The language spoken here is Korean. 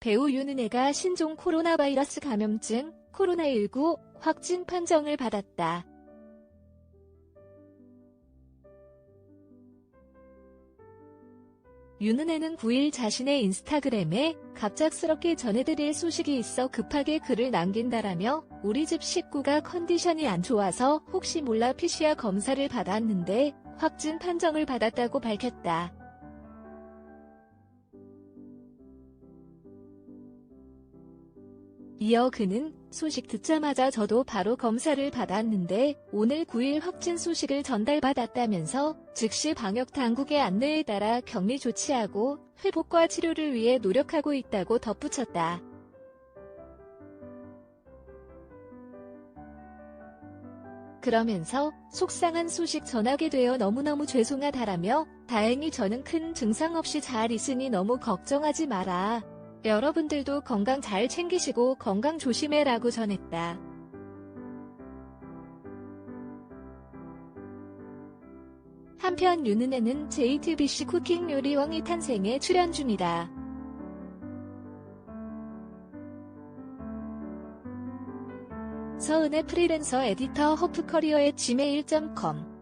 배우 윤은혜가 신종 코로나 바이러스 감염증 코로나19 확진 판정을 받았다. 윤은혜는 9일 자신의 인스타그램에 갑작스럽게 전해드릴 소식이 있어 급하게 글을 남긴다라며 우리 집 식구가 컨디션이 안 좋아서 혹시 몰라 PCR 검사를 받았는데 확진 판정을 받았다고 밝혔다. 이어 그는 소식 듣자마자 저도 바로 검사를 받았는데 오늘 9일 확진 소식을 전달받았다면서 즉시 방역 당국의 안내에 따라 격리 조치하고 회복과 치료를 위해 노력하고 있다고 덧붙였다. 그러면서 속상한 소식 전하게 되어 너무너무 죄송하다라며 다행히 저는 큰 증상 없이 잘 있으니 너무 걱정하지 마라. 여러분들도 건강 잘 챙기시고 건강 조심해라고 전했다. 한편 윤은혜는 JTBC 쿠킹 요리왕이 탄생에 출연 중이다. 서은의 프리랜서 에디터 허프커리어의 지메일.com